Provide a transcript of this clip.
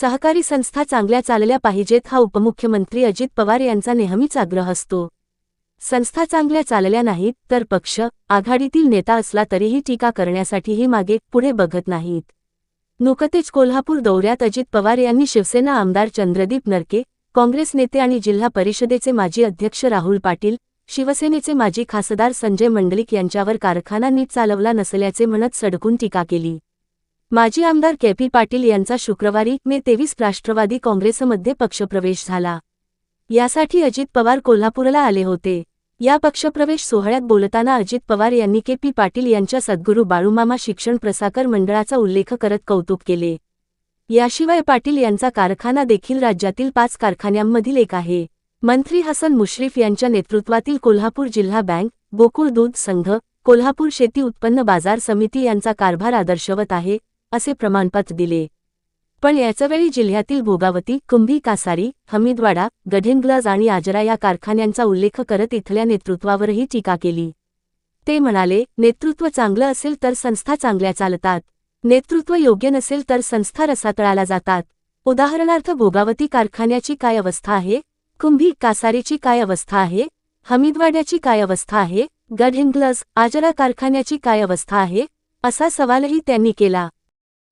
सहकारी संस्था चांगल्या चालल्या पाहिजेत हा उपमुख्यमंत्री अजित पवार यांचा नेहमीच आग्रह असतो. संस्था चांगल्या चालल्या नाहीत तर पक्ष आघाडीतील नेता असला तरीही टीका करण्यासाठीही मागे पुढे बघत नाहीत. नुकतेच कोल्हापूर दौऱ्यात अजित पवार यांनी शिवसेना आमदार चंद्रदीप नरके काँग्रेस नेते आणि जिल्हा परिषदेचे माजी अध्यक्ष राहुल पाटील शिवसेनेचे माजी खासदार संजय मंडलिक यांच्यावर कारखाना नीट चालवला नसल्याचे म्हणत सडकून टीका केली. माजी आमदार के पी पाटील यांचा शुक्रवारी मे तेवीस राष्ट्रवादी काँग्रेसमध्ये पक्षप्रवेश झाला. यासाठी अजित पवार कोल्हापूरला आले होते. या पक्षप्रवेश सोहळ्यात बोलताना अजित पवार यांनी के पी पाटील यांच्या सद्गुरू बाळूमामा शिक्षण प्रसाकर मंडळाचा उल्लेख करत कौतुक केले. याशिवाय पाटील यांचा कारखाना देखील राज्यातील पाच कारखान्यांमधील एक आहे. मंत्री हसन मुश्रीफ यांच्या नेतृत्वातील कोल्हापूर जिल्हा बँक गोकुळ दूध संघ कोल्हापूर शेती उत्पन्न बाजार समिती यांचा कारभार आदर्शवत आहे. असे प्रमाणपत्र दिले. पण याचवेळी जिल्ह्यातील भोगावती कुंभी कासारी हमीदवाडा गढिंग्लज आणि आजरा या कारखान्यांचा उल्लेख करत इथल्या नेतृत्वावरही टीका केली. ते म्हणाले नेतृत्व चांगलं असेल तर संस्था चांगल्या चालतात. नेतृत्व योग्य नसेल तर संस्था रसातळाला जातात. उदाहरणार्थ भोगावती कारखान्याची काय अवस्था आहे? कुंभी कासारीची काय अवस्था आहे? हमीदवाड्याची काय अवस्था आहे? गडहिंग्लज आजरा कारखान्याची काय अवस्था आहे? असा सवालही त्यांनी केला.